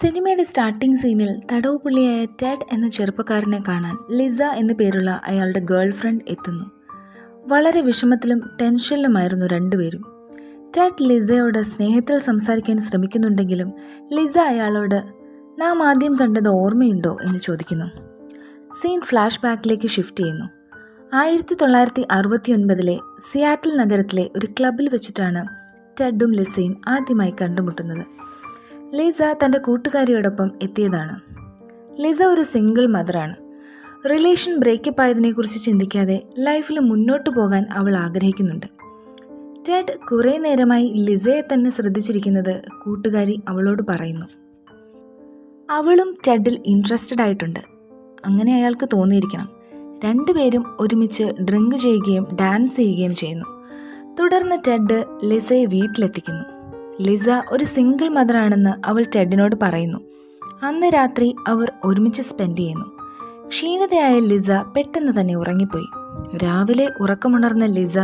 സിനിമയുടെ സ്റ്റാർട്ടിംഗ് സീനിൽ തടവ് പുള്ളിയായ ടെഡ് എന്ന ചെറുപ്പക്കാരനെ കാണാൻ ലിസ എന്നു പേരുള്ള അയാളുടെ ഗേൾ ഫ്രണ്ട് എത്തുന്നു. വളരെ വിഷമത്തിലും ടെൻഷനിലുമായിരുന്നു രണ്ടുപേരും. ടെഡ് ലിസയോട് സ്നേഹത്തിൽ സംസാരിക്കാൻ ശ്രമിക്കുന്നുണ്ടെങ്കിലും ലിസ അയാളോട് നാം ആദ്യം കണ്ടത് ഓർമ്മയുണ്ടോ? എന്ന് ചോദിക്കുന്നു. സീൻ ഫ്ലാഷ് ബാക്കിലേക്ക് ഷിഫ്റ്റ് ചെയ്യുന്നു. ആയിരത്തി തൊള്ളായിരത്തി അറുപത്തി ഒൻപതിലെ സിയാറ്റിൽ നഗരത്തിലെ ഒരു ക്ലബിൽ വെച്ചിട്ടാണ് ടെഡും ലിസയും ആദ്യമായി കണ്ടുമുട്ടുന്നത്. ലിസ തന്റെ കൂട്ടുകാരിയോടൊപ്പം എത്തിയതാണ്. ലിസ ഒരു സിംഗിൾ മദറാണ്. റിലേഷൻ ബ്രേക്കപ്പ് ആയതിനെക്കുറിച്ച് ചിന്തിക്കാതെ ലൈഫിൽ മുന്നോട്ട് പോകാൻ അവൾ ആഗ്രഹിക്കുന്നുണ്ട്. ടെഡ് കുറേ നേരമായി ലിസയെ തന്നെ ശ്രദ്ധിച്ചിരിക്കുന്നത് കൂട്ടുകാരി അവളോട് പറയുന്നു. അവളും ടെഡിൽ ഇൻട്രസ്റ്റഡ് ആയിട്ടുണ്ട്. അങ്ങനെ അയാൾക്ക് തോന്നിയിരിക്കണം. രണ്ടുപേരും ഒരുമിച്ച് ഡ്രിങ്ക് ചെയ്യുകയും ഡാൻസ് ചെയ്യുകയും ചെയ്യുന്നു. തുടർന്ന് ടെഡ് ലിസയെ വീട്ടിലെത്തിക്കുന്നു. ലിസ ഒരു സിംഗിൾ മദറാണെന്ന് അവൾ ടെഡിനോട് പറയുന്നു. അന്ന് രാത്രി അവർ ഒരുമിച്ച് സ്പെൻഡ് ചെയ്യുന്നു. ക്ഷീണിതയായ ലിസ പെട്ടെന്ന് തന്നെ ഉറങ്ങിപ്പോയി. രാവിലെ ഉറക്കമുണർന്ന ലിസ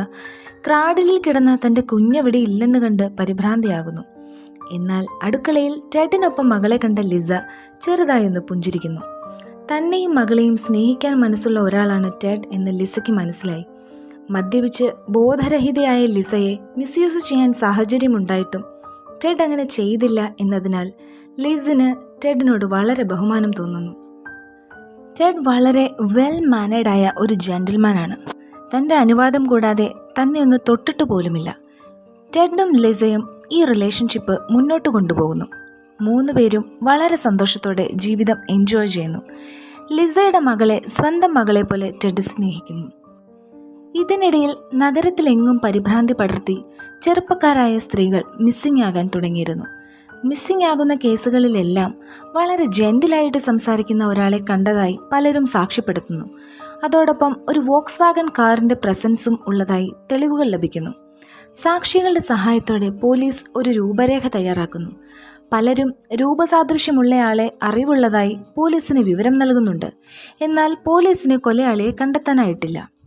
ക്രാഡിലിൽ കിടന്ന തന്റെ കുഞ്ഞവിടെ ഇല്ലെന്ന് കണ്ട് പരിഭ്രാന്തിയാകുന്നു. എന്നാൽ അടുക്കളയിൽ ടെഡിനൊപ്പം മകളെ കണ്ട ലിസ ചെറുതായൊന്ന് പുഞ്ചിരിക്കുന്നു. തന്നെയും മകളെയും സ്നേഹിക്കാൻ മനസ്സുള്ള ഒരാളാണ് ടെഡ് എന്ന് ലിസയ്ക്ക് മനസ്സിലായി. മദ്യപിച്ച് ബോധരഹിതയായ ലിസയെ മിസ്യൂസ് ചെയ്യാൻ സാഹചര്യമുണ്ടായിട്ടും ടെഡ് അങ്ങനെ ചെയ്തില്ല എന്നതിനാൽ ലിസിന് ടെഡിനോട് വളരെ ബഹുമാനം തോന്നുന്നു. ടെഡ് വളരെ വെൽ മാനേഡായ ഒരു ജെന്റിൽമാനാണ് തന്റെ അനുവാദം കൂടാതെ തന്നെ ഒന്ന് തൊട്ടിട്ട് പോലുമില്ല. ടെഡും ലിസയും ഈ റിലേഷൻഷിപ്പ് മുന്നോട്ട് കൊണ്ടുപോകുന്നു. മൂന്ന് പേരും വളരെ സന്തോഷത്തോടെ ജീവിതം എൻജോയ് ചെയ്യുന്നു. ലിസയുടെ മകളെ സ്വന്തം മകളെ പോലെ ടെഡ് സ്നേഹിക്കുന്നു. ഇതിനിടയിൽ നഗരത്തിലെങ്ങും പരിഭ്രാന്തി പടർത്തി ചെറുപ്പക്കാരായ സ്ത്രീകൾ മിസ്സിംഗ് ആകാൻ തുടങ്ങിയിരുന്നു. മിസ്സിംഗ് ആകുന്ന കേസുകളിലെല്ലാം വളരെ ജെന്റിലായിട്ട് സംസാരിക്കുന്ന ഒരാളെ കണ്ടതായി പലരും സാക്ഷ്യപ്പെടുത്തുന്നു. അതോടൊപ്പം ഒരു വോക്സ് വാഗൺ കാറിന്റെ പ്രസൻസും ഉള്ളതായി തെളിവുകൾ ലഭിക്കുന്നു. സാക്ഷികളുടെ സഹായത്തോടെ പോലീസ് ഒരു രൂപരേഖ തയ്യാറാക്കുന്നു. പലരും രൂപസാദൃശ്യമുള്ളയാളെ അറിവുള്ളതായി പോലീസിന് വിവരം നൽകുന്നുണ്ട്. എന്നാൽ പോലീസിന് കൊലയാളിയെ കണ്ടെത്താനായിട്ടില്ല.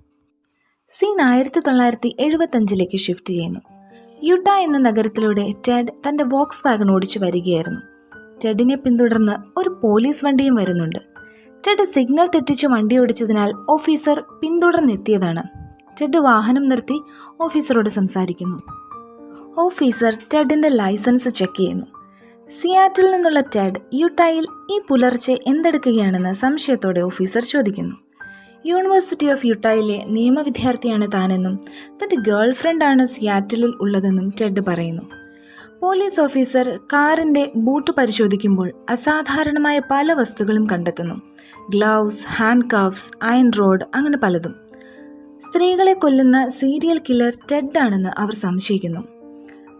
സീൻ ആയിരത്തി തൊള്ളായിരത്തി എഴുപത്തഞ്ചിലേക്ക് ഷിഫ്റ്റ് ചെയ്യുന്നു. യുട്ട എന്ന നഗരത്തിലൂടെ ടെഡ് തന്റെ വോക്സ് വാഗൺ ഓടിച്ചു വരികയായിരുന്നു. ടെഡിനെ പിന്തുടർന്ന് ഒരു പോലീസ് വണ്ടിയും വരുന്നുണ്ട്. ടെഡ് സിഗ്നൽ തെറ്റിച്ച് വണ്ടി ഓടിച്ചതിനാൽ ഓഫീസർ പിന്തുടർന്നെത്തിയതാണ്. ടെഡ് വാഹനം നിർത്തി ഓഫീസറോട് സംസാരിക്കുന്നു. ഓഫീസർ ടെഡിന്റെ ലൈസൻസ് ചെക്ക് ചെയ്യുന്നു. സിയാറ്റിൽ നിന്നുള്ള ടെഡ് യുട്ടായിൽ ഈ പുലർച്ചെ എന്തെടുക്കുകയാണെന്ന് സംശയത്തോടെ ഓഫീസർ ചോദിക്കുന്നു. യൂണിവേഴ്സിറ്റി ഓഫ് യുട്ടായിലെ നിയമവിദ്യാർത്ഥിയാണ് താനെന്നും തന്റെ ഗേൾ ഫ്രണ്ടാണ് സിയാറ്റിലിൽ ഉള്ളതെന്നും ടെഡ് പറയുന്നു. പോലീസ് ഓഫീസർ കാറിന്റെ ബൂട്ട് പരിശോധിക്കുമ്പോൾ അസാധാരണമായ പല വസ്തുക്കളും കണ്ടെത്തുന്നു. Gloves handcuffs iron rod അങ്ങനെ പലതും. സ്ത്രീകളെ കൊല്ലുന്ന സീരിയൽ കില്ലർ ടെഡ് ആണെന്ന് അവർ സംശയിക്കുന്നു.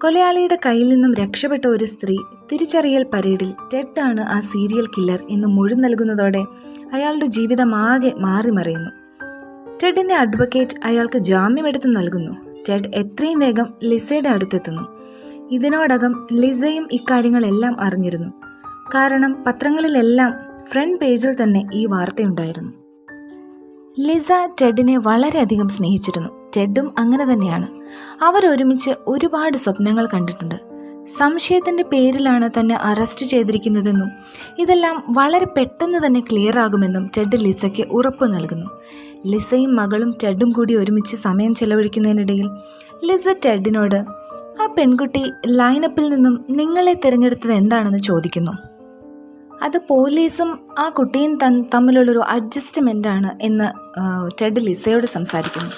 കൊലയാളിയുടെ കയ്യിൽ നിന്നും രക്ഷപ്പെട്ട ഒരു സ്ത്രീ തിരിച്ചറിയൽ പരേഡിൽ ടെഡ് ആണ് ആ സീരിയൽ കില്ലർ എന്ന് മൊഴി നൽകുന്നതോടെ അയാളുടെ ജീവിതമാകെ മാറിമറിയുന്നു ടെഡിന്റെ അഡ്വക്കേറ്റ് അയാൾക്ക് ജാമ്യമെടുത്ത് നൽകുന്നു. ടെഡ് എത്രയും വേഗം ലിസയുടെ അടുത്തെത്തുന്നു. ഇതിനോടകം ലിസയും ഇക്കാര്യങ്ങളെല്ലാം അറിഞ്ഞിരുന്നു. കാരണം പത്രങ്ങളിലെല്ലാം ഫ്രണ്ട് പേജിൽ തന്നെ ഈ വാർത്തയുണ്ടായിരുന്നു. ലിസ ടെഡിനെ വളരെയധികം സ്നേഹിച്ചിരുന്നു. ടെഡും അങ്ങനെ തന്നെയാണ്. അവർ ഒരുമിച്ച് ഒരുപാട് സ്വപ്നങ്ങൾ കണ്ടിട്ടുണ്ട്. സംശയത്തിന്റെ പേരിലാണ് തന്നെ അറസ്റ്റ് ചെയ്തിരിക്കുന്നതെന്നും ഇതെല്ലാം വളരെ പെട്ടെന്ന് തന്നെ ക്ലിയർ ആകുമെന്നും ടെഡ് ലിസയ്ക്ക് ഉറപ്പ് നൽകുന്നു. ലിസയും മകളും ടെഡും കൂടി ഒരുമിച്ച് സമയം ചെലവഴിക്കുന്നതിനിടയിൽ ലിസ ടെഡിനോട് ആ പെൺകുട്ടി ലൈനപ്പിൽ നിന്നും നിങ്ങളെ തിരഞ്ഞെടുത്തത് എന്താണെന്ന് ചോദിക്കുന്നു. അത് പോലീസും ആ കുട്ടിയും തമ്മിലുള്ളൊരു അഡ്ജസ്റ്റ്മെന്റാണ് എന്ന് ടെഡ് ലിസയോട് സംസാരിക്കുന്നു.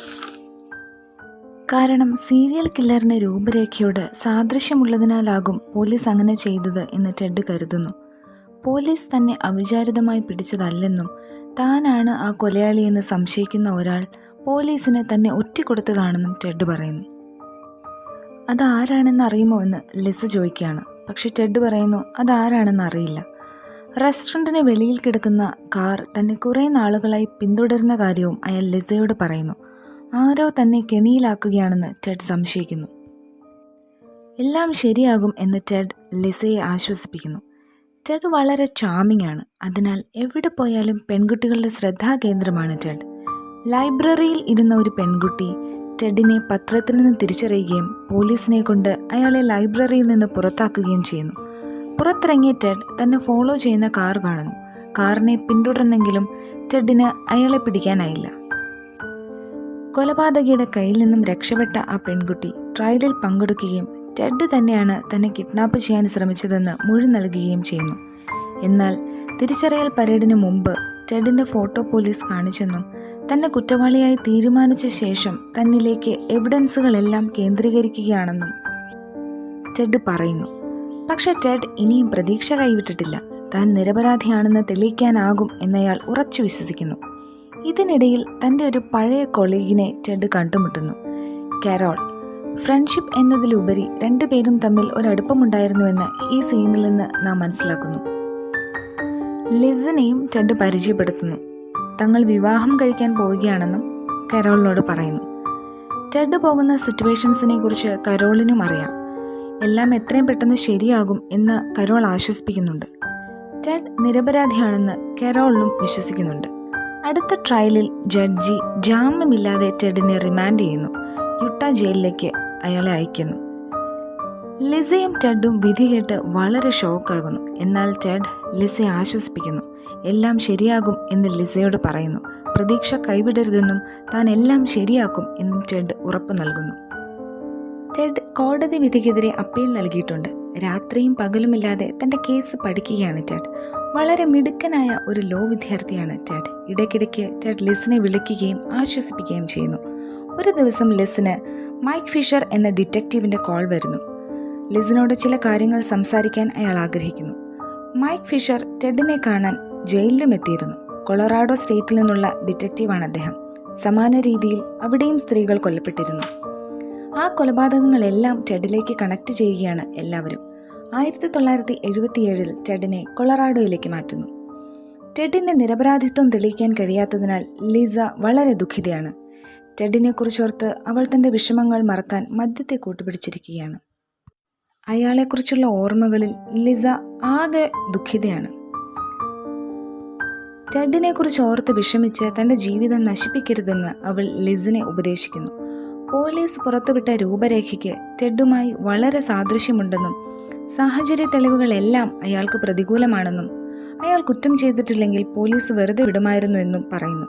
കാരണം സീരിയൽ കില്ലറിന്റെ രൂപരേഖയോട് സാദൃശ്യമുള്ളതിനാലാകും പോലീസ് അങ്ങനെ ചെയ്തത് എന്ന് ടെഡ് കരുതുന്നു. പോലീസ് തന്നെ അവിചാരിതമായി പിടിച്ചതല്ലെന്നും താനാണ് ആ കൊലയാളിയെന്ന് സംശയിക്കുന്ന ഒരാൾ പോലീസിനെ തന്നെ ഒറ്റിക്കൊടുത്തതാണെന്നും ടെഡ് പറയുന്നു. അതാരാണെന്ന് അറിയുമോ എന്ന് ലിസ ചോദിക്കുകയാണ്. പക്ഷെ ടെഡ് പറയുന്നു അതാരാണെന്ന് അറിയില്ല. റെസ്റ്റോറന്റിന് വെളിയിൽ കിടക്കുന്ന കാർ തന്നെ കുറേ നാളുകളായി പിന്തുടരുന്ന കാര്യവും അയാൾ ലിസയോട് പറയുന്നു. ആരോ തന്നെ കെണിയിലാക്കുകയാണെന്ന് ടെഡ് സംശയിക്കുന്നു. എല്ലാം ശരിയാകും എന്ന് ടെഡ് ലിസയെ ആശ്വസിപ്പിക്കുന്നു. ടെഡ് വളരെ ചാമിങ് ആണ് അതിനാൽ എവിടെ പോയാലും പെൺകുട്ടികളുടെ ശ്രദ്ധാകേന്ദ്രമാണ് ടെഡ്. ലൈബ്രറിയിൽ ഇരുന്ന ഒരു പെൺകുട്ടി ടെഡിനെ പത്രത്തിൽ നിന്ന് തിരിച്ചറിയുകയും പോലീസിനെ കൊണ്ട് അയാളെ ലൈബ്രറിയിൽ നിന്ന് പുറത്താക്കുകയും ചെയ്യുന്നു. പുറത്തിറങ്ങിയ ടെഡ് തന്നെ ഫോളോ ചെയ്യുന്ന കാർ കാണുന്നു. കാറിനെ പിന്തുടർന്നെങ്കിലും ടെഡിന് അയാളെ പിടിക്കാനായില്ല. കൊലപാതകിയുടെ കയ്യിൽ നിന്നും രക്ഷപ്പെട്ട ആ പെൺകുട്ടി ട്രയലിൽ പങ്കെടുക്കുകയും ടെഡ് തന്നെയാണ് തന്നെ കിഡ്നാപ്പ് ചെയ്യാൻ ശ്രമിച്ചതെന്ന് മൊഴി നൽകുകയും ചെയ്യുന്നു. എന്നാൽ തിരിച്ചറിയൽ പരേഡിന് മുമ്പ് ടെഡിന്റെ ഫോട്ടോ പോലീസ് കാണിച്ചെന്നും തന്നെ കുറ്റവാളിയായി തീരുമാനിച്ച ശേഷം തന്നിലേക്ക് എവിഡൻസുകളെല്ലാം കേന്ദ്രീകരിക്കുകയാണെന്നും ടെഡ് പറയുന്നു. പക്ഷെ ടെഡ് ഇനിയും പ്രതീക്ഷ കൈവിട്ടിട്ടില്ല. താൻ നിരപരാധിയാണെന്ന് തെളിയിക്കാനാകും എന്നയാൾ ഉറച്ചു വിശ്വസിക്കുന്നു. ഇതിനിടയിൽ തന്റെ ഒരു പഴയ കൊളീഗിനെ ടെഡ് കണ്ടുമുട്ടുന്നു. കരോൾ ഫ്രണ്ട്ഷിപ്പ് എന്നതിലുപരി രണ്ടുപേരും തമ്മിൽ ഒരടുപ്പമുണ്ടായിരുന്നുവെന്ന് ഈ സീനിൽ നിന്ന് നാം മനസ്സിലാക്കുന്നു. ലിസിനെയും ടെഡ് പരിചയപ്പെടുത്തുന്നു. തങ്ങൾ വിവാഹം കഴിക്കാൻ പോവുകയാണെന്നും കരോളിനോട് പറയുന്നു. ടെഡ് പോകുന്ന സിറ്റുവേഷൻസിനെ കുറിച്ച് കരോളിനും അറിയാം. എല്ലാം എത്രയും പെട്ടെന്ന് ശരിയാകും എന്ന് കരോൾ ആശ്വസിപ്പിക്കുന്നുണ്ട്. ടെഡ് നിരപരാധിയാണെന്ന് കരോളിനും വിശ്വസിക്കുന്നുണ്ട്. അടുത്ത ട്രയലിൽ ജഡ്ജി ജാമ്യമില്ലാതെ ടെഡിനെ റിമാൻഡ് ചെയ്യുന്നു. യുട്ട ജയിലിലേക്ക് അയാളെ അയക്കുന്നു. ലിസയും ടെഡും വിധി കേട്ട് വളരെ ഷോക്കാകുന്നു. എന്നാൽ ടെഡ് ലിസയെ ആശ്വസിപ്പിക്കുന്നു. എല്ലാം ശരിയാകും എന്ന് ലിസയോട് പറയുന്നു. പ്രതീക്ഷ കൈവിടരുതെന്നും താൻ എല്ലാം ശരിയാക്കും എന്നും ടെഡ് ഉറപ്പ് നൽകുന്നു. ടെഡ് കോടതി വിധിക്കെതിരെ അപ്പീൽ നൽകിയിട്ടുണ്ട്. രാത്രിയും പകലുമില്ലാതെ തന്റെ കേസ് പഠിക്കുകയാണ് ടെഡ്. വളരെ മിടുക്കനായ ഒരു ലോ വിദ്യാർത്ഥിയാണ് ടെഡ്. ഇടയ്ക്കിടയ്ക്ക് ടെഡ് ലിസിനെ വിളിക്കുകയും ആശ്വസിപ്പിക്കുകയും ചെയ്യുന്നു. ഒരു ദിവസം ലിസിന് മൈക്ക് ഫിഷർ എന്ന ഡിറ്റക്റ്റീവിന്റെ കോൾ വരുന്നു. ലിസിനോട് ചില കാര്യങ്ങൾ സംസാരിക്കാൻ അയാൾ ആഗ്രഹിക്കുന്നു. മൈക്ക് ഫിഷർ ടെഡിനെ കാണാൻ ജയിലിലും എത്തിയിരുന്നു. കൊളറാഡോ സ്റ്റേറ്റിൽ നിന്നുള്ള ഡിറ്റക്റ്റീവാണ് അദ്ദേഹം. സമാന രീതിയിൽ അവിടെയും സ്ത്രീകൾ കൊല്ലപ്പെട്ടിരുന്നു. ആ കൊലപാതകങ്ങളെല്ലാം ടെഡിലേക്ക് കണക്ട് ചെയ്യുകയാണ് എല്ലാവരും. ആയിരത്തി തൊള്ളായിരത്തി എഴുപത്തിയേഴിൽ ടെഡിനെ കൊളറാഡോയിലേക്ക് മാറ്റുന്നു. ടെഡിന്റെ നിരപരാധിത്വം തെളിയിക്കാൻ കഴിയാത്തതിനാൽ ലിസ വളരെ ദുഃഖിതയാണ്. ടെഡിനെ കുറിച്ചോർത്ത് അവൾ തന്റെ വിഷമങ്ങൾ മറക്കാൻ മദ്യത്തെ കൂട്ടുപിടിച്ചിരിക്കുകയാണ്. അയാളെക്കുറിച്ചുള്ള ഓർമ്മകളിൽ ലിസ ആകെ ദുഃഖിതയാണ്. ടെഡിനെ കുറിച്ച് ഓർത്ത് വിഷമിച്ച് തന്റെ ജീവിതം നശിപ്പിക്കരുതെന്ന് അവൾ ലിസിനെ ഉപദേശിക്കുന്നു. പോലീസ് പുറത്തുവിട്ട രൂപരേഖയ്ക്ക് ടെഡുമായി വളരെ സാദൃശ്യമുണ്ടെന്നും സാഹചര്യ തെളിവുകളെല്ലാം അയാൾക്ക് പ്രതികൂലമാണെന്നും അയാൾ കുറ്റം ചെയ്തിട്ടില്ലെങ്കിൽ പോലീസ് വെറുതെ വിടുമായിരുന്നു എന്നും പറയുന്നു.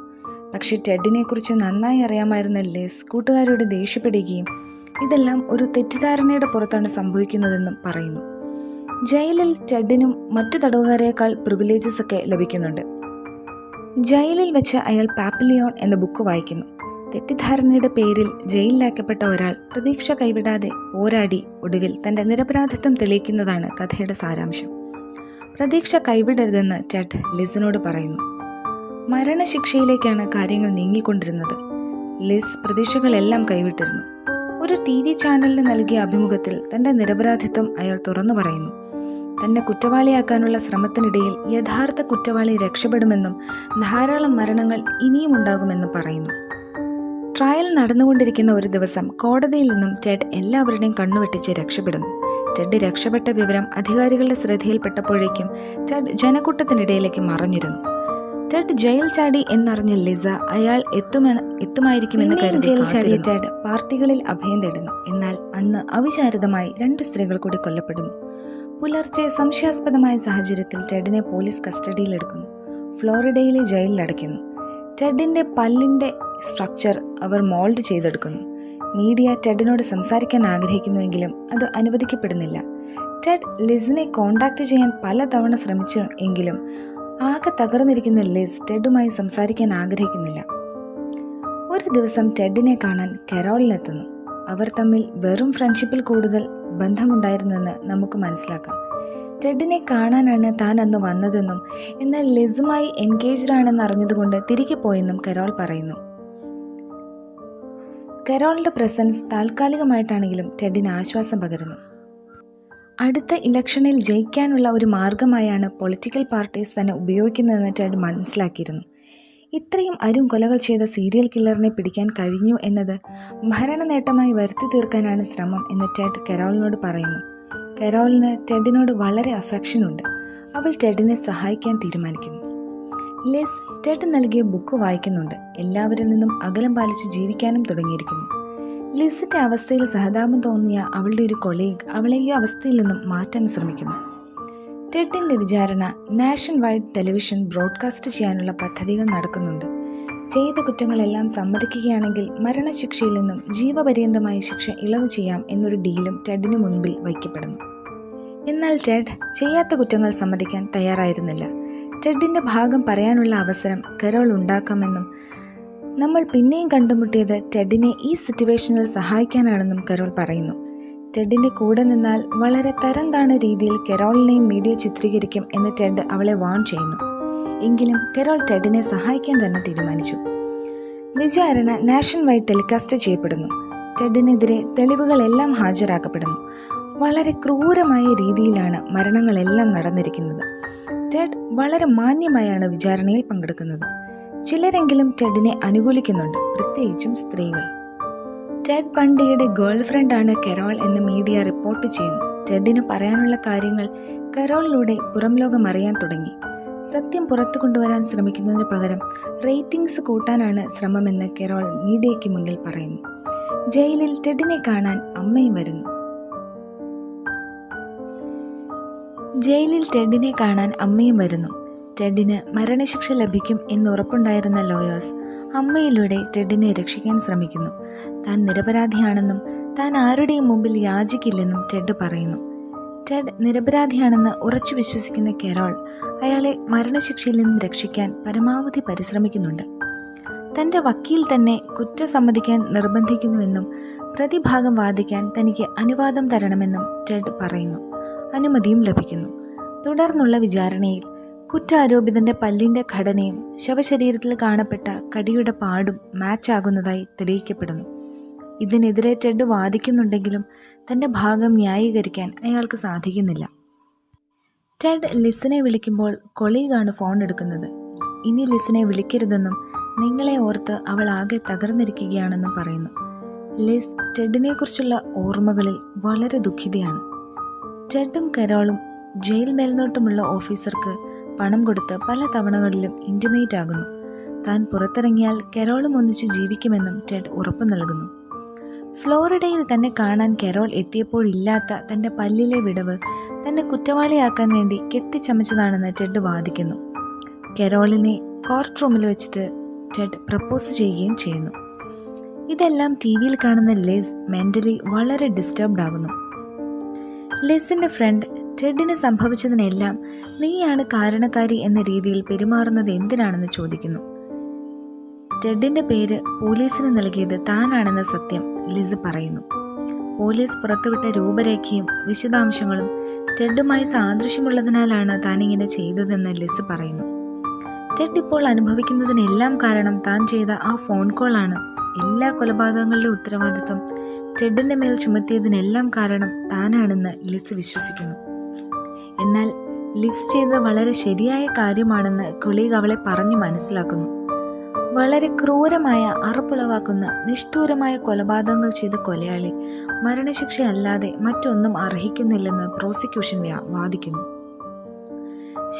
പക്ഷേ ടെഡിനെ കുറിച്ച് നന്നായി അറിയാമായിരുന്ന ലെസ് കൂട്ടുകാരോട് ദേഷ്യപ്പെടുകയും ഇതെല്ലാം ഒരു തെറ്റിദ്ധാരണയുടെ പുറത്താണ് സംഭവിക്കുന്നതെന്നും പറയുന്നു. ജയിലിൽ ടെഡിനും മറ്റു തടവുകാരേക്കാൾ പ്രിവിലേജസ് ഒക്കെ ലഭിക്കുന്നുണ്ട്. ജയിലിൽ വെച്ച് അയാൾ പാപ്പിലിയോൺ എന്ന ബുക്ക് വായിക്കുന്നു. തെറ്റിദ്ധാരണയുടെ പേരിൽ ജയിലിലാക്കപ്പെട്ട ഒരാൾ പ്രതീക്ഷ കൈവിടാതെ പോരാടി ഒടുവിൽ തന്റെ നിരപരാധിത്വം തെളിയിക്കുന്നതാണ് കഥയുടെ സാരാംശം. പ്രതീക്ഷ കൈവിടരുതെന്ന് ടെഡ് ലിസിനോട് പറയുന്നു. മരണശിക്ഷയിലേക്കാണ് കാര്യങ്ങൾ നീങ്ങിക്കൊണ്ടിരുന്നത്. ലിസ് പ്രതീക്ഷകളെല്ലാം കൈവിട്ടിരുന്നു. ഒരു ടി വി ചാനലിന് നൽകിയ അഭിമുഖത്തിൽ തന്റെ നിരപരാധിത്വം അയാൾ തുറന്നു പറയുന്നു. തന്നെ കുറ്റവാളിയാക്കാനുള്ള ശ്രമത്തിനിടയിൽ യഥാർത്ഥ കുറ്റവാളി രക്ഷപ്പെടുമെന്നും ധാരാളം മരണങ്ങൾ ഇനിയും ഉണ്ടാകുമെന്നും പറയുന്നു. ട്രയൽ നടന്നുകൊണ്ടിരിക്കുന്ന ഒരു ദിവസം കോടതിയിൽ നിന്നും ടെഡ് എല്ലാവരുടെയും കണ്ണുവെട്ടിച്ച് രക്ഷപ്പെടുന്നു. ടെഡ് രക്ഷപ്പെട്ട വിവരം അധികാരികളുടെ ശ്രദ്ധയിൽപ്പെട്ടപ്പോഴേക്കും ടെഡ് ജനക്കൂട്ടത്തിനിടയിലേക്ക് മറഞ്ഞിരുന്നു. ടെഡ് ജയിൽ ചാടി എന്നറിഞ്ഞ ലിസ അയാൾ എത്തുമെന്ന് എത്തുമായിരിക്കുമെന്ന് കരുതി ജയിൽ ചാടിയ ടെഡ് പാർട്ടികളിൽ അഭയം തേടുന്നു. എന്നാൽ അന്ന് അവിചാരിതമായി രണ്ട് സ്ത്രീകൾ കൂടി കൊല്ലപ്പെടുന്നു. പുലർച്ചെ സംശയാസ്പദമായ സാഹചര്യത്തിൽ ടെഡിനെ പോലീസ് കസ്റ്റഡിയിലെടുക്കുന്നു. ഫ്ലോറിഡയിലെ ജയിലിൽ അടയ്ക്കുന്നു. ടെഡിന്റെ പല്ലിന്റെ സ്ട്രക്ചർ അവർ മോൾഡ് ചെയ്തെടുക്കുന്നു. മീഡിയ ടെഡിനോട് സംസാരിക്കാൻ ആഗ്രഹിക്കുന്നുവെങ്കിലും അത് അനുവദിക്കപ്പെടുന്നില്ല. ടെഡ് ലിസിനെ കോണ്ടാക്ട് ചെയ്യാൻ പലതവണ ശ്രമിച്ചു എങ്കിലും ആകെ തകർന്നിരിക്കുന്ന ലിസ് ടെഡുമായി സംസാരിക്കാൻ ആഗ്രഹിക്കുന്നില്ല. ഒരു ദിവസം ടെഡിനെ കാണാൻ കരോളിനെത്തുന്നു അവർ തമ്മിൽ വെറും ഫ്രണ്ട്ഷിപ്പിൽ കൂടുതൽ ബന്ധമുണ്ടായിരുന്നെന്ന് നമുക്ക് മനസ്സിലാക്കാം. ടെഡിനെ കാണാനാണ് താൻ അന്ന് വന്നതെന്നും എന്നാൽ ലിസുമായി എൻഗേജ്ഡ് ആണെന്ന് അറിഞ്ഞതുകൊണ്ട് തിരികെ പോയെന്നും കരോൾ പറയുന്നു. കരോളിന്റെ പ്രസൻസ് താൽക്കാലികമായിട്ടാണെങ്കിലും ടെഡിന് ആശ്വാസം പകരുന്നു. അടുത്ത ഇലക്ഷനിൽ ജയിക്കാനുള്ള ഒരു മാർഗമായാണ് പൊളിറ്റിക്കൽ പാർട്ടീസ് തന്നെ ഉപയോഗിക്കുന്നതെന്ന് ടെഡ് മനസ്സിലാക്കിയിരുന്നു. ഇത്രയും അരും കൊലകൾ ചെയ്ത സീരിയൽ കില്ലറിനെ പിടിക്കാൻ കഴിഞ്ഞു എന്നത് ഭരണ നേട്ടമായി വരുത്തി തീർക്കാനാണ് ശ്രമം എന്ന് ടെഡ് കരോളിനോട് പറയുന്നു. കരോളിന് ടെഡിനോട് വളരെ അഫെക്ഷൻ ഉണ്ട്. അവൾ ടെഡിനെ സഹായിക്കാൻ തീരുമാനിക്കുന്നു. ലിസ് ടെഡ് നൽകിയ ബുക്ക് വായിക്കുന്നുണ്ട്. എല്ലാവരിൽ നിന്നും അകലം പാലിച്ച് ജീവിക്കാനും തുടങ്ങിയിരിക്കുന്നു. ലിസിന്റെ അവസ്ഥയിൽ സഹതാപം തോന്നിയ അവളുടെ ഒരു കൊളീഗ് അവളെ ഈ അവസ്ഥയിൽ നിന്നും മാറ്റാൻ ശ്രമിക്കുന്നു. ടെഡിന്റെ വിചാരണ നാഷണൽ വൈഡ് ടെലിവിഷൻ ബ്രോഡ്കാസ്റ്റ് ചെയ്യാനുള്ള പദ്ധതികൾ നടക്കുന്നുണ്ട്. ചെയ്ത കുറ്റങ്ങളെല്ലാം സമ്മതിക്കുകയാണെങ്കിൽ മരണശിക്ഷയിൽ നിന്നും ജീവപര്യന്തമായ ശിക്ഷ ഇളവ് ചെയ്യാം എന്നൊരു ഡീലും ടെഡിന് മുൻപിൽ വയ്ക്കപ്പെടുന്നു. എന്നാൽ ടെഡ് ചെയ്യാത്ത കുറ്റങ്ങൾ സമ്മതിക്കാൻ തയ്യാറായിരുന്നില്ല. ടെഡിന്റെ ഭാഗം പറയാനുള്ള അവസരം കരോൾ ഉണ്ടാക്കാമെന്നും നമ്മൾ പിന്നെയും കണ്ടുമുട്ടിയത് ടെഡിനെ ഈ സിറ്റുവേഷനിൽ സഹായിക്കാനാണെന്നും കരോൾ പറയുന്നു. ടെഡിന്റെ കൂടെ നിന്നാൽ വളരെ തരം താണ രീതിയിൽ കെറോളിനെയും മീഡിയ ചിത്രീകരിക്കും എന്ന് ടെഡ് അവളെ വാൺ ചെയ്യുന്നു. എങ്കിലും കെറോൾ ടെഡിനെ സഹായിക്കാൻ തന്നെ തീരുമാനിച്ചു. വിചാരണ നാഷൻ വൈഡ് ടെലികാസ്റ്റ് ചെയ്യപ്പെടുന്നു. ടെഡിനെതിരെ തെളിവുകളെല്ലാം ഹാജരാക്കപ്പെടുന്നു. വളരെ ക്രൂരമായ രീതിയിലാണ് മരണങ്ങളെല്ലാം നടന്നിരിക്കുന്നത്. ടെഡ് വളരെ മാന്യമായാണ് വിചാരണയിൽ പങ്കെടുക്കുന്നത്. ചിലരെങ്കിലും ടെഡിനെ അനുകൂലിക്കുന്നുണ്ട് പ്രത്യേകിച്ചും സ്ത്രീകൾ. ടെഡ് ബണ്ടിയുടെ ഗേൾ ഫ്രണ്ടാണ് കെറോൾ എന്ന് മീഡിയ റിപ്പോർട്ട് ചെയ്യുന്നു. ടെഡിന് പറയാനുള്ള കാര്യങ്ങൾ കെറോളിലൂടെ പുറം ലോകം അറിയാൻ തുടങ്ങി. സത്യം പുറത്തു കൊണ്ടുവരാൻ ശ്രമിക്കുന്നതിന് പകരം റേറ്റിംഗ്സ് കൂട്ടാനാണ് ശ്രമമെന്ന് കെറോൾ മീഡിയയ്ക്ക് മുന്നിൽ പറയുന്നു. ജയിലിൽ ടെഡിനെ കാണാൻ അമ്മയും വരുന്നു. ജയിലിൽ ടെഡിനെ കാണാൻ അമ്മയും വരുന്നു. ടെഡിന് മരണശിക്ഷ ലഭിക്കും എന്ന് എന്നുറപ്പുണ്ടായിരുന്ന ലോയേഴ്സ് അമ്മയിലൂടെ ടെഡിനെ രക്ഷിക്കാൻ ശ്രമിക്കുന്നു. താൻ നിരപരാധിയാണെന്നും താൻ ആരുടെയും മുമ്പിൽ യാചിക്കില്ലെന്നും ടെഡ് പറയുന്നു. ടെഡ് നിരപരാധിയാണെന്ന് ഉറച്ചു വിശ്വസിക്കുന്ന കെറോൾ അയാളെ മരണശിക്ഷയിൽ നിന്ന് രക്ഷിക്കാൻ പരമാവധി പരിശ്രമിക്കുന്നുണ്ട്. തന്റെ വക്കീൽ തന്നെ കുറ്റം സമ്മതിക്കാൻ നിർബന്ധിക്കുന്നുവെന്നും പ്രതിഭാഗം വാദിക്കാൻ തനിക്ക് അനുവാദം തരണമെന്നും ടെഡ് പറയുന്നു. അനുമതിയും ലഭിക്കുന്നു. തുടർന്നുള്ള വിചാരണയിൽ കുറ്റാരോപിതന്റെ പല്ലിന്റെ ഘടനയും ശവശരീരത്തിൽ കാണപ്പെട്ട കടിയുടെ പാടും മാച്ച് ആകുന്നതായി തെളിയിക്കപ്പെടുന്നു. ഇതിനെതിരെ ടെഡ് വാദിക്കുന്നുണ്ടെങ്കിലും തന്റെ ഭാഗം ന്യായീകരിക്കാൻ അയാൾക്ക് സാധിക്കുന്നില്ല. ടെഡ് ലിസിനെ വിളിക്കുമ്പോൾ കൊളീഗാണ് ഫോൺ എടുക്കുന്നത്. ഇനി ലിസിനെ വിളിക്കരുതെന്നും നിങ്ങളെ ഓർത്ത് അവൾ ആകെ തകർന്നിരിക്കുകയാണെന്നും പറയുന്നു. ലിസ് ടെഡിനെക്കുറിച്ചുള്ള ഓർമ്മകളിൽ വളരെ ദുഃഖിതയാണ്. ടെഡും കരോളും ജയിൽ മേൽനോട്ടമുള്ള ഓഫീസർക്ക് പണം കൊടുത്ത് പല തവണകളിലും ഇന്റിമേറ്റ് ആകുന്നു. താൻ പുറത്തിറങ്ങിയാൽ കെരോളും ഒന്നിച്ച് ജീവിക്കുമെന്നും ടെഡ് ഉറപ്പു നൽകുന്നു. ഫ്ലോറിഡയിൽ തന്നെ കാണാൻ കെരോൾ എത്തിയപ്പോഴില്ലാത്ത തന്റെ പല്ലിലെ വിടവ് തന്നെ കുറ്റവാളിയാക്കാൻ വേണ്ടി കെട്ടിച്ചമച്ചതാണെന്ന് ടെഡ് വാദിക്കുന്നു. കെരോളിനെ കോർട്ട് റൂമിൽ വെച്ചിട്ട് ടെഡ് പ്രപ്പോസ് ചെയ്യുകയും ചെയ്യുന്നു. ഇതെല്ലാം ടി വിയിൽ കാണുന്ന ലിസ് മെന്റലി വളരെ ഡിസ്റ്റർബ്ഡ് ആകുന്നു. ലിസിന്റെ ഫ്രണ്ട് ടെഡിന് സംഭവിച്ചതിനെല്ലാം നീയാണ് കാരണക്കാരി എന്ന രീതിയിൽ പെരുമാറുന്നത് എന്തിനാണെന്ന് ചോദിക്കുന്നു. ടെഡിന്റെ പേര് പോലീസിന് നൽകിയത് താനാണെന്ന സത്യം ലിസ് പറയുന്നു. പോലീസ് പുറത്തുവിട്ട രൂപരേഖയും വിശദാംശങ്ങളും ടെഡുമായി സാദൃശ്യമുള്ളതിനാലാണ് ഇങ്ങനെ ചെയ്തതെന്ന് ലിസ് പറയുന്നു. ടെഡ് ഇപ്പോൾ അനുഭവിക്കുന്നതിനെല്ലാം കാരണം താൻ ചെയ്ത ആ ഫോൺ കോളാണ്. എല്ലാ കൊലപാതകങ്ങളുടെ ഉത്തരവാദിത്വം ടെഡിന്റെ മേൽ ചുമത്തിയതിനെല്ലാം കാരണം താനാണെന്ന് ലിസ് വിശ്വസിക്കുന്നു. എന്നാൽ ലിസ് ചെയ്ത് വളരെ ശരിയായ കാര്യമാണെന്ന് കൊളീഗ് അവളെ പറഞ്ഞു മനസ്സിലാക്കുന്നു. വളരെ ക്രൂരമായ അറപ്പുളവാക്കുന്ന നിഷ്ഠൂരമായ കൊലപാതകങ്ങൾ ചെയ്ത കൊലയാളി മരണശിക്ഷ അല്ലാതെ മറ്റൊന്നും അർഹിക്കുന്നില്ലെന്ന് പ്രോസിക്യൂഷൻ വാദിക്കുന്നു.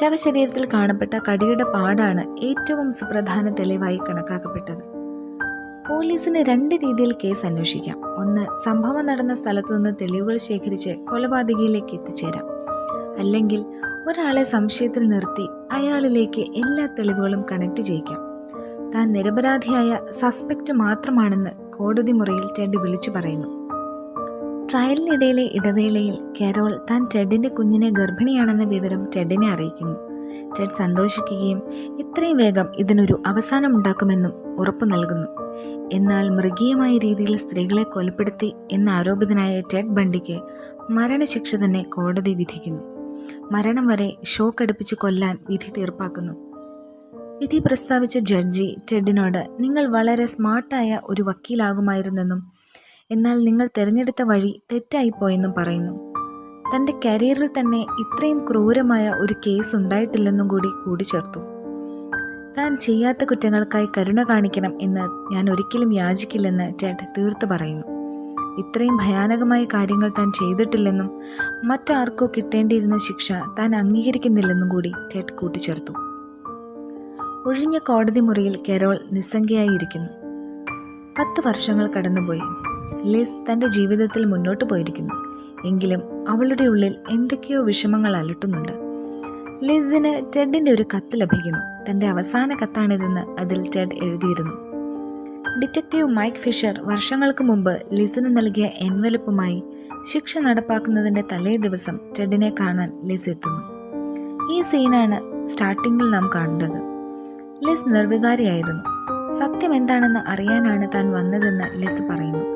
ശവശരീരത്തിൽ കാണപ്പെട്ട കടിയുടെ പാടാണ് ഏറ്റവും സുപ്രധാന തെളിവായി കണക്കാക്കപ്പെട്ടത്. പോലീസിന് രണ്ട് രീതിയിൽ കേസ് അന്വേഷിക്കാം. ഒന്ന് സംഭവം നടന്ന സ്ഥലത്തു നിന്ന് തെളിവുകൾ ശേഖരിച്ച് കൊലപാതകയിലേക്ക് എത്തിച്ചേരാം. അല്ലെങ്കിൽ ഒരാളെ സംശയത്തിൽ നിർത്തി അയാളിലേക്ക് എല്ലാ തെളിവുകളും കണക്ട് ചെയ്യിക്കാം. താൻ നിരപരാധിയായ സസ്പെക്റ്റ് മാത്രമാണെന്ന് കോടതി മുറിയിൽ ടെഡ് വിളിച്ചു പറയുന്നു. ട്രയലിനിടയിലെ ഇടവേളയിൽ കരോൾ താൻ ടെഡിന്റെ കുഞ്ഞിനെ ഗർഭിണിയാണെന്ന വിവരം ടെഡിനെ അറിയിക്കുന്നു. ടെഡ് സന്തോഷിക്കുകയും ഇത്രയും വേഗം ഇതിനൊരു അവസാനം ഉണ്ടാക്കുമെന്നും ഉറപ്പു നൽകുന്നു. എന്നാൽ മൃഗീയമായ രീതിയിൽ സ്ത്രീകളെ കൊലപ്പെടുത്തി എന്ന ആരോപിതനായ ടെഡ് ബണ്ടിക്ക് മരണശിക്ഷ തന്നെ കോടതി വിധിക്കുന്നു. മരണം വരെ ഷോക്ക് അടുപ്പിച്ച് കൊല്ലാൻ വിധി തീർപ്പാക്കുന്നു. വിധി പ്രസ്താവിച്ച ജഡ്ജി ടെഡിനോട് നിങ്ങൾ വളരെ സ്മാർട്ടായ ഒരു വക്കീലാകുമായിരുന്നെന്നും എന്നാൽ നിങ്ങൾ തിരഞ്ഞെടുത്ത വഴി തെറ്റായിപ്പോയെന്നും പറയുന്നു. തന്റെ കരിയറിൽ തന്നെ ഇത്രയും ക്രൂരമായ ഒരു കേസ് ഉണ്ടായിട്ടില്ലെന്നും കൂടി കൂടിച്ചേർത്തു. താൻ ചെയ്യാത്ത കുറ്റങ്ങൾക്കായി കരുണ കാണിക്കണം എന്ന് ഞാൻ ഒരിക്കലും യാചിക്കില്ലെന്ന് ടെഡ് തീർത്ത് പറയുന്നു. ഇത്രയും ഭയാനകമായ കാര്യങ്ങൾ താൻ ചെയ്തിട്ടില്ലെന്നും മറ്റാർക്കോ കിട്ടേണ്ടിയിരുന്ന ശിക്ഷ താൻ അംഗീകരിക്കുന്നില്ലെന്നും കൂടി ടെഡ് കൂട്ടിച്ചേർത്തു. ഒഴിഞ്ഞ കോടതി മുറിയിൽ കെരോൾ നിസ്സംഗയായിരിക്കുന്നു. പത്ത് വർഷങ്ങൾ കടന്നുപോയി. ലിസ് തന്റെ ജീവിതത്തിൽ മുന്നോട്ട് പോയിരിക്കുന്നു. എങ്കിലും അവളുടെ ഉള്ളിൽ എന്തൊക്കെയോ വിഷമങ്ങൾ അലട്ടുന്നുണ്ട്. ലിസിന് ടെഡിന്റെ ഒരു കത്ത് ലഭിക്കുന്നു. തന്റെ അവസാന കത്താണിതെന്ന് അതിൽ ടെഡ് എഴുതിയിരുന്നു. ഡിറ്റക്റ്റീവ് മൈക്ക് ഫിഷർ വർഷങ്ങൾക്ക് മുമ്പ് ലിസിന് നൽകിയ എൻവലപ്പുമായി ശിക്ഷ നടപ്പാക്കുന്നതിന്റെ തലേ ദിവസം ടെഡിനെ കാണാൻ ലിസ് എത്തുന്നു. ഈ സീനാണ് സ്റ്റാർട്ടിങ്ങിൽ നാം കണ്ടത് ലിസ് നിർവികാരിയായിരുന്നു. സത്യം എന്താണെന്ന് അറിയാനാണ് താൻ വന്നതെന്ന് ലിസ് പറയുന്നു.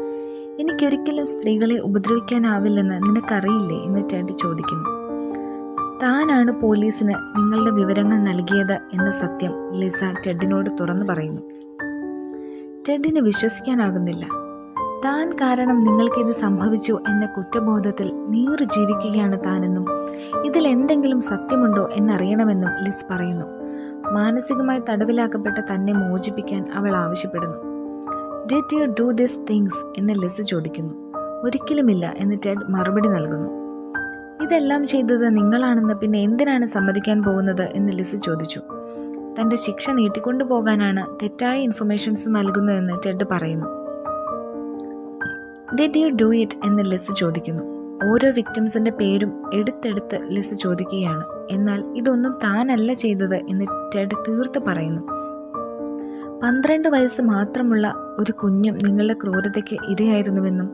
എനിക്കൊരിക്കലും സ്ത്രീകളെ ഉപദ്രവിക്കാനാവില്ലെന്ന് നിനക്കറിയില്ലേ എന്ന് ചേട്ടി ചോദിക്കുന്നു. താനാണ് പോലീസിന് നിങ്ങളുടെ വിവരങ്ങൾ നൽകിയത് എന്ന സത്യം ലിസ ടെഡിനോട് തുറന്നു പറയുന്നു. ടെഡിന് വിശ്വസിക്കാനാകുന്നില്ല. താൻ കാരണം നിങ്ങൾക്ക് ഇത് സംഭവിച്ചു എന്ന കുറ്റബോധത്തിൽ നീറ് ജീവിക്കുകയാണ് താനെന്നും ഇതിൽ എന്തെങ്കിലും സത്യമുണ്ടോ എന്നറിയണമെന്നും ലിസ് പറയുന്നു. മാനസികമായി തടവിലാക്കപ്പെട്ട തന്നെ മോചിപ്പിക്കാൻ അവൾ ആവശ്യപ്പെടുന്നു. Did you do this things എന്ന് ലിസ് ചോദിക്കുന്നു. ഒരിക്കലുമില്ല എന്ന് ടെഡ് മറുപടി നൽകുന്നു. ഇതെല്ലാം ചെയ്തത് നിങ്ങളാണെന്ന് പിന്നെ എന്തിനാണ് സമ്മതിക്കാൻ പോകുന്നത്? എന്ന് ലിസ് ചോദിച്ചു. തന്റെ ശിക്ഷ നീട്ടിക്കൊണ്ടു പോകാനാണ് തെറ്റായ ഇൻഫർമേഷൻസ് നൽകുന്നതെന്ന് ടെഡ് പറയുന്നു. ഡിഡ് യു ഡു ഇറ്റ് എന്ന് ലിസ് ചോദിക്കുന്നു. ഓരോ വിക്ടിംസിന്റെ പേരും എടുത്തെടുത്ത് ലിസ് ചോദിക്കുകയാണ്. എന്നാൽ ഇതൊന്നും താനല്ല ചെയ്തത് എന്ന് ടെഡ് തീർത്ത് പറയുന്നു. പന്ത്രണ്ട് വയസ്സ് മാത്രമുള്ള ഒരു കുഞ്ഞും നിങ്ങളുടെ ക്രൂരതയ്ക്ക് ഇരയായിരുന്നുവെന്നും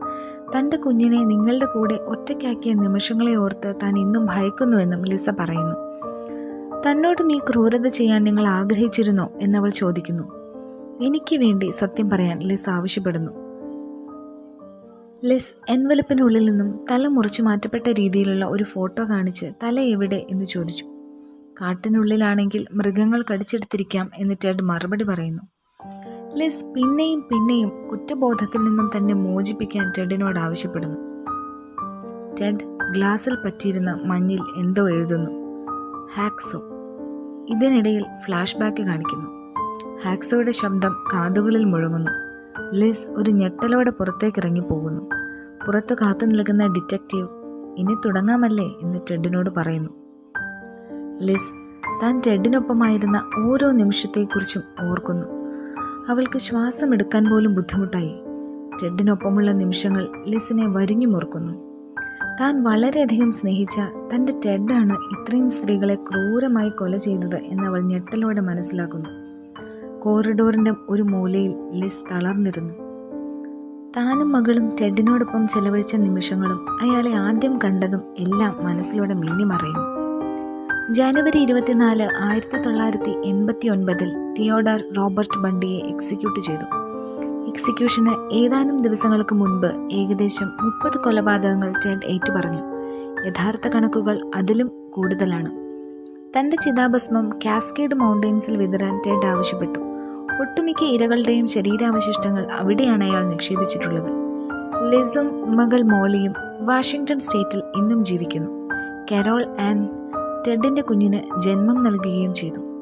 തന്റെ കുഞ്ഞിനെ നിങ്ങളുടെ കൂടെ ഒറ്റയ്ക്കാക്കിയ നിമിഷങ്ങളെ ഓർത്ത് താൻ ഇന്നും ഭയക്കുന്നുവെന്നും ലിസ പറയുന്നു. തന്നോടും ഈ ക്രൂരത ചെയ്യാൻ നിങ്ങൾ ആഗ്രഹിച്ചിരുന്നോ? എന്നവൾ ചോദിക്കുന്നു. എനിക്ക് വേണ്ടി സത്യം പറയാൻ ലിസ ആവശ്യപ്പെടുന്നു. ലിസ് എൻവലപ്പിനുള്ളിൽ നിന്നും തല മുറിച്ചു മാറ്റപ്പെട്ട രീതിയിലുള്ള ഒരു ഫോട്ടോ കാണിച്ച് തല എവിടെ? എന്ന് ചോദിച്ചു. കാട്ടിനുള്ളിലാണെങ്കിൽ മൃഗങ്ങൾ കടിച്ചെടുത്തിരിക്കാം എന്ന് ടെഡ് മറുപടി പറയുന്നു. ലിസ് പിന്നെയും പിന്നെയും കുറ്റബോധത്തിൽ നിന്നും തന്നെ മോചിപ്പിക്കാൻ ടെഡിനോട് ആവശ്യപ്പെടുന്നു. ടെഡ് ഗ്ലാസിൽ പറ്റിയിരുന്ന മഞ്ഞിൽ എന്തോ എഴുതുന്നു. ഹാക്സോ. ഇതിനിടയിൽ ഫ്ലാഷ് ബാക്ക് കാണിക്കുന്നു. ഹാക്സോയുടെ ശബ്ദം കാതുകളിൽ മുഴങ്ങുന്നു. ലിസ് ഒരു ഞെട്ടലോടെ പുറത്തേക്ക് ഇറങ്ങി പോകുന്നു. പുറത്ത് കാത്തു നിൽക്കുന്ന ഡിറ്റക്റ്റീവ് ഇനി തുടങ്ങാമല്ലേ? എന്ന് ടെഡിനോട് പറയുന്നു. ലിസ് താൻ ടെഡിനൊപ്പമായിരുന്ന ഓരോ നിമിഷത്തെക്കുറിച്ചും ഓർക്കുന്നു. അവൾക്ക് ശ്വാസം എടുക്കാൻ പോലും ബുദ്ധിമുട്ടായി. ടെഡിനൊപ്പമുള്ള നിമിഷങ്ങൾ ലിസിനെ വരിഞ്ഞു മുറുക്കുന്നു താൻ വളരെയധികം സ്നേഹിച്ച തന്റെ ടെഡാണ് ഇത്രയും സ്ത്രീകളെ ക്രൂരമായി കൊല ചെയ്തത് എന്നവൾ ഞെട്ടലോടെ മനസ്സിലാക്കുന്നു. കോറിഡോറിന്റെ ഒരു മൂലയിൽ ലിസ് തളർന്നിരുന്നു. താനും മകളും ടെഡിനോടൊപ്പം ചെലവഴിച്ച നിമിഷങ്ങളും അയാളെ ആദ്യം കണ്ടതും എല്ലാം മനസ്സിലൂടെ മിന്നിമറയുന്നു. ജനുവരി ഇരുപത്തിനാല് ആയിരത്തി തൊള്ളായിരത്തി എൺപത്തി ഒൻപതിൽ തിയോഡർ റോബർട്ട് ബണ്ടിയെ എക്സിക്യൂട്ട് ചെയ്തു. എക്സിക്യൂഷന് ഏതാനും ദിവസങ്ങൾക്ക് മുൻപ് ഏകദേശം മുപ്പത് കൊലപാതകങ്ങൾ ടെഡ് ഏറ്റുപറഞ്ഞു യഥാർത്ഥ കണക്കുകൾ അതിലും കൂടുതലാണ്. തന്റെ ചിതാഭസ്മം കാസ്കേഡ് മൗണ്ടെയ്ൻസിൽ വിതരാൻ ടെഡ് ആവശ്യപ്പെട്ടു. ഒട്ടുമിക്ക ഇരകളുടെയും ശരീരാവശിഷ്ടങ്ങൾ അവിടെയാണ് അയാൾ നിക്ഷേപിച്ചിട്ടുള്ളത്. ലിസും മകൾ മോളിയും വാഷിംഗ്ടൺ സ്റ്റേറ്റിൽ ഇന്നും ജീവിക്കുന്നു. കരോൾ ആൻഡ് ടെഡിന്റെ കുഞ്ഞിന് ജന്മം നൽകുകയും ചെയ്തു.